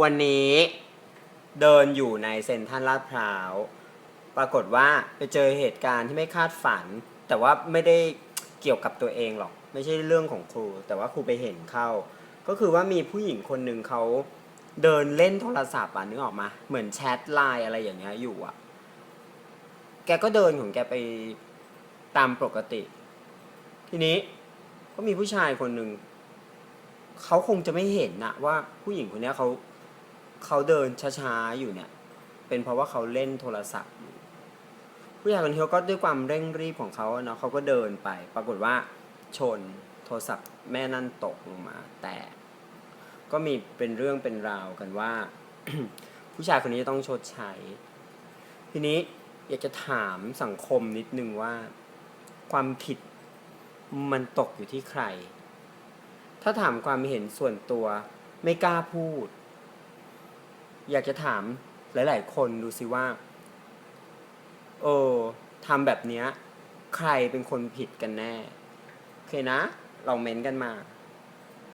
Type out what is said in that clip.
วันนี้เดินอยู่ในเซ็นทรัลลาดพร้าว ปรากฏว่าไปเจอเหตุการณ์ที่ไม่คาดฝัน แต่ว่าไม่ได้เกี่ยวกับตัวเองหรอก ไม่ใช่เรื่องของครู แต่ว่าครูไปเห็นเข้า ก็คือว่ามีผู้หญิงคนหนึ่งเขาเดินเล่นโทรศัพท์อะนึกออกมา เหมือนแชทไลน์อะไรอย่างเงี้ยอยู่อะ แกก็เดินของแกไปตามปกติ ทีนี้ก็มีผู้ชายคนหนึ่งเขาคงจะไม่เห็นนะว่าผู้หญิงคนนี้เขา เขาเดินช้าๆอยู่เนี่ย เป็นเพราะว่าเขาเล่นโทรศัพท์อยู่ผู้ชายคนนี้เขาก็ด้วยความเร่งรีบของเขาเนาะเขาก็เดินไป ปรากฏว่าชนโทรศัพท์แม่นั่นตกลงมา แต่ก็มีเป็นเรื่องเป็นราวกันว่า ผู้ชายคนนี้จะต้องชดใช้ ทีนี้อยากจะถามสังคมนิดนึงว่า ความผิดมันตกอยู่ที่ใคร ถ้าถามความเห็นส่วนตัวไม่กล้าพูด อยากจะถามหลาย ๆ คนดูสิว่า เออทำแบบเนี้ย ใครเป็นคนผิดกันแน่ โอเคนะ ลองเม้นต์กันมา